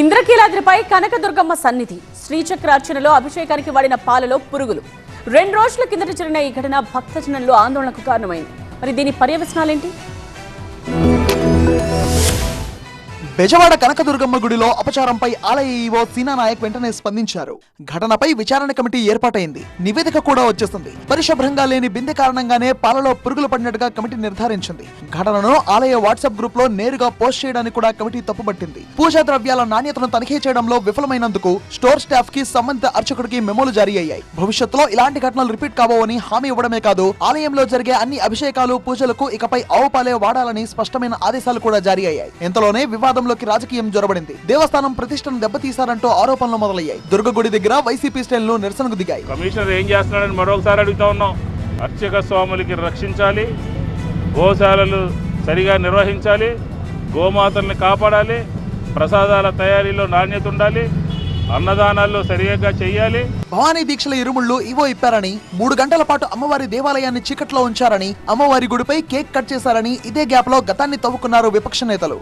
ఇంద్రకీలాద్రిపై కనకదుర్గమ్మ సన్నిధి. శ్రీచక్రార్చనలో అభిషేకానికి వాడిన పాలలో పురుగులు. రెండు రోజుల కిందట జరిగిన ఈ ఘటన భక్తజనంలో ఆందోళనకు కారణమైంది. మరి దీని పర్యవసనాలేంటి? బెజవాడ కనకదుర్గమ్మ గుడిలో అపచారంపై ఆలయ ఈవో సీనా నాయక్ వెంటనే స్పందించారు. ఘటనపై విచారణ కమిటీ ఏర్పాటైంది. నివేదిక కూడా వచ్చేసింది. పరిశుభ్రంగా లేని బిందె కారణంగానే పాలలో పురుగులు పడినట్టుగా కమిటీ నిర్ధారించింది. ఘటనను ఆలయ వాట్సాప్ గ్రూప్లో నేరుగా పోస్ట్ చేయడానికి కూడా కమిటీ తప్పుపట్టింది. పూజా ద్రవ్యాల నాణ్యతను తనిఖీ చేయడంలో విఫలమైనందుకు స్టోర్ స్టాఫ్కి సంబంధిత అర్చకుడికి మెమోలు జారీ అయ్యాయి. భవిష్యత్తులో ఇలాంటి ఘటనలు రిపీట్ కావోని హామీ ఇవ్వడమే కాదు ఆలయంలో జరిగే అన్ని అభిషేకాలు పూజలకు ఇకపై ఆవు పాలే వాడాలని స్పష్టమైన ఆదేశాలు కూడా జారీ అయ్యాయి. ఇంతలోనే వివాదంలోకి రాజకీయం జొరబడింది. దేవస్థానం ప్రతిష్టను దెబ్బతీశారంటూ ఆరోపణలు మొదలయ్యాయి. దుర్గగుడి దగ్గర వైసీపీ శ్రేణులు నిరసనకు దిగాయి. కమిషనర్ ఏం చేస్తున్నాడని మరొకసారి అడుగుతా ఉన్నాం. అర్చక స్వాములకి రక్షించాలి గోశాలలు సరిగా నిర్వహించాలి గోమాతల్ని కాపాడాలి ప్రసాదాల తయారీలో నాణ్యత ఉండాలి అన్నదానాల్లో సరిగ్గా చేయాలి. భవానీ దీక్షల ఇరుముళ్ళు ఇవో ఇప్పారని మూడు గంటల పాటు అమ్మవారి దేవాలయాన్ని చీకట్లో ఉంచారని అమ్మవారి గుడిపై కేక్ కట్ చేశారని ఇదే గ్యాప్లో గతాన్ని తవ్వుకున్నారు విపక్ష నేతలు.